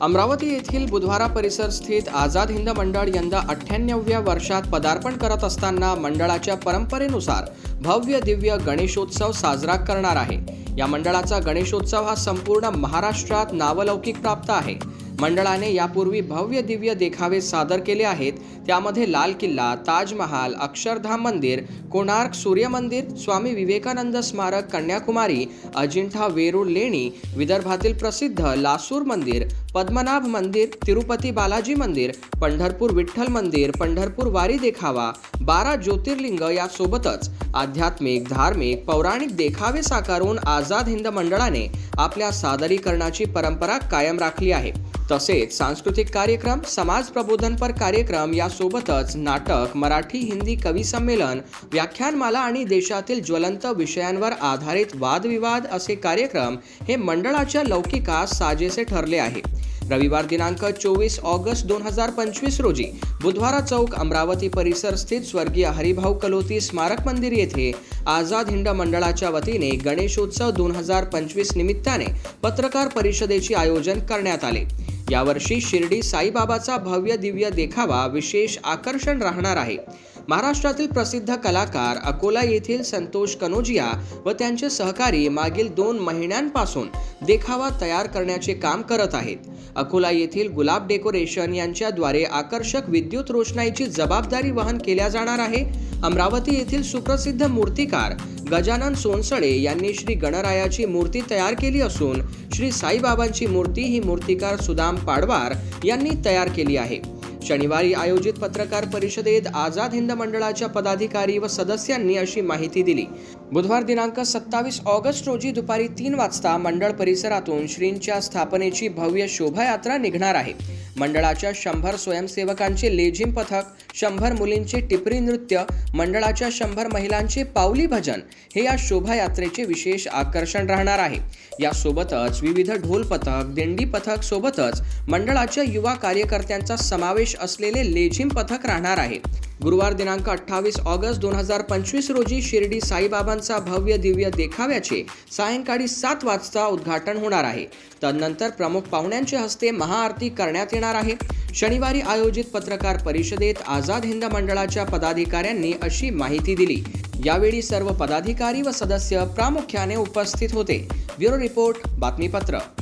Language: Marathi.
अमरावती येथील बुधवारा परिसर स्थित आझाद हिंद मंडळ यंदा अठ्ठ्याण्णव्या वर्षात पदार्पण करत असताना मंडळाच्या परंपरेनुसार भव्य दिव्य गणेशोत्सव साजरा करणार आहे. या मंडळाचा गणेशोत्सव हा संपूर्ण महाराष्ट्रात नावलौकिक प्राप्त आहे. मंडळाने यापूर्वी भव्य दिव्य देखावे सादर केले आहेत. त्यामध्ये लाल किल्ला ताजमहाल अक्षरधाम मंदिर कोणार्क सूर्य मंदिर स्वामी विवेकानंद स्मारक कन्याकुमारी अजिंठा वेरूळ लेणी विदर्भातील प्रसिद्ध लासूर मंदिर पद्मनाभ मंदिर तिरुपती बालाजी मंदिर पंढरपूर विठ्ठल मंदिर पंढरपूर वारी देखावा बारा ज्योतिर्लिंग यासोबतच आध्यात्मिक धार्मिक पौराणिक देखावे साकारून आझाद हिंद मंडळाने आपल्या सादरीकरणाची परंपरा कायम राखली आहे. तसेच सांस्कृतिक कार्यक्रम समाज प्रबोधनपर कार्यक्रम यासोबतच नाटक मराठी हिंदी कवी संमेलन व्याख्यानमाला आणि देशातील ज्वलंत विषयांवर आधारित वादविवाद असे कार्यक्रम हे मंडळाच्या लौकिकास साजेसे ठरले आहे. रविवार दिनांक चोवीस ऑगस्ट दोन हजार पंचवीस रोजी बुधवारा चौक अमरावती परिसर स्थित स्वर्गीय हरिभाऊ कलोती स्मारक मंदिर येथे आझाद हिंद मंडळाच्या वतीने गणेशोत्सव दोन हजार पंचवीस निमित्ताने पत्रकार परिषदेचे आयोजन करण्यात आले. यावर्षी शिर्डी साईबाबाचा भव्य दिव्य देखावा विशेष आकर्षण राहणार आहे. महाराष्ट्रातील प्रसिद्ध कलाकार अकोला येथील संतोष कनोजिया व त्यांचे सहकारी मागील दोन महिन्यांपासून देखावा तयार करण्याचे काम करत आहेत. अकोला येथील गुलाब डेकोरेशन यांच्याद्वारे आकर्षक विद्युत रोषणाईची जबाबदारी वहन केल्या जाणार आहे. अमरावती येथील सुप्रसिद्ध मूर्तिकार गजानन सोनसळे यांनी श्री गणरायाची मूर्ती तयार केली असून श्री साईबाबांची मूर्ती ही मूर्तिकार सुदाम पाडवार यांनी तयार केली आहे. शनिवारी आयोजित पत्रकार परिषदेत आझाद हिंद मंडळाच्या पदाधिकारी व सदस्यांनी अशी माहिती दिली. बुधवार दिनांक सत्तावीस ऑगस्ट रोजी दुपारी तीन वाजता मंडळ परिसरातून श्रींच्या स्थापनेची भव्य शोभायात्रा निघणार आहे. मंडळाच्या शंभर स्वयंसेवकांचे लेझिम पथक शंभर मुलींचे टिपरी नृत्य मंडळाच्या शंभर महिलांचे पावली भजन हे या शोभायात्रेचे विशेष आकर्षण राहणार आहे. यासोबतच विविध ढोल पथक दिंडी पथक सोबतच मंडळाच्या युवा कार्यकर्त्यांचा समावेश असलेले लेझिम पथक राहणार आहे. गुरुवार दिनांक अठ्ठावीस ऑगस्ट दोन हजार पंचवीस रोजी शिर्डी साईबाबांचा भव्य दिव्य देखाव्याचे सायंकाळी सात वाजता उद्घाटन होणार आहे. तदनंतर प्रमुख पाहुण्यांच्या हस्ते महाआरती करण्यात येणार आहे. शनिवारी आयोजित पत्रकार परिषदेत आझाद हिंद मंडळाच्या पदाधिकाऱ्यांनी अशी माहिती दिली. यावेळी सर्व पदाधिकारी व सदस्य प्रामुख्याने उपस्थित होते. ब्युरो रिपोर्ट बातमीपत्र.